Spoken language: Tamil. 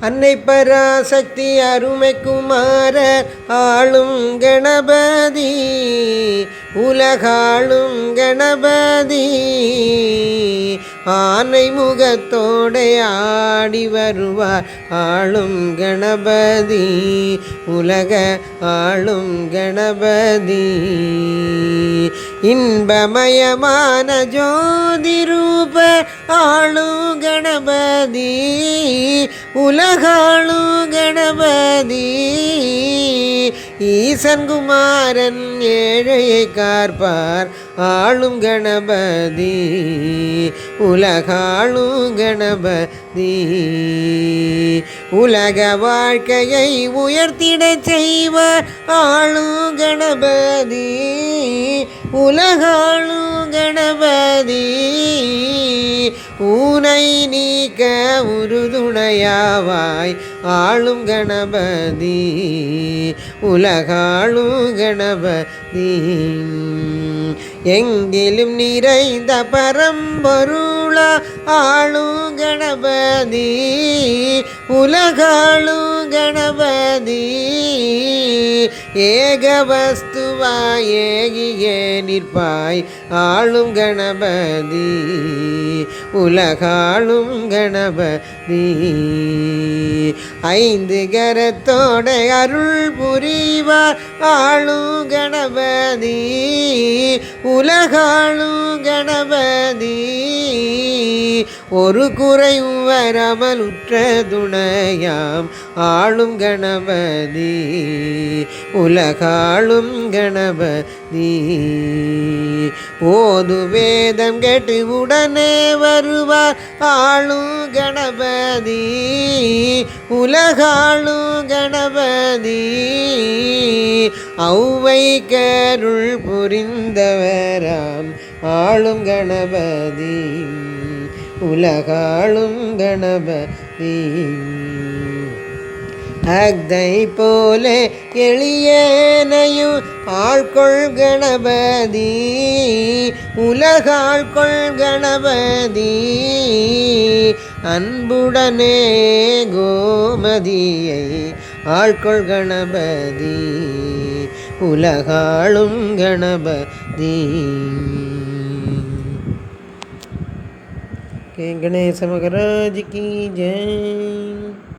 அன்னை பராசக்தி அருமை குமார ஆளும் கணபதி உலகாளும் கணபதி ஆனை முகத்தோடை ஆடி வருவார் ஆளும் கணபதி உலக ஆளும் கணபதி. இன்பமயமான ஜோதி ரூப ஆளும் கணபதி. உலகாளு கணபதி. ஈசன் குமாரன் ஏழையை கார்பார் ஆளும் கணபதி. உலகாளும் கணபதி. உலக வாழ்க்கையை உயர்த்திட செய்வார் ஆளும் கணபதி. உலகாளும் கணபதி. ஊனை நீக்க உறுதுணையாவாய் ஆளும் கணபதி உலகாளும் கணபதி. எங்கிலும் நிறைந்த பரம்பொருளா ஆளும் கணபதி உலகாளும் கணபதி. ஏகவஸ்துவாய் ஏகியே நிற்பாய். ஆளும் கணபதி உலகாளும் கணபதி. ஐந்து கரத்தோட அருள் புரிவார். ஆளும் கணபதி உலகாளும் கணபதி. ஒரு குறையும் வராமல் உற்ற துணையாம். ஆளும் கணபதி உலகாளும் கணபதி. ஓது வேதம் கேட்டு உடனே வருவார். ஆளும் கணபதி உலகாளும் கணபதி. ஔவை கருள் புரிந்தவராம். ஆளும் கணபதி. உலகாளும் கணபதி. அக்தை போலே எளியனையும் ஆள்கொள் கணபதி. உலகாள்கொள் கணபதி. அன்புடனே கோமதியை ஆள்கொள் கணபதி. உலகாளும் கணபதி. गणेश मगराज की जय।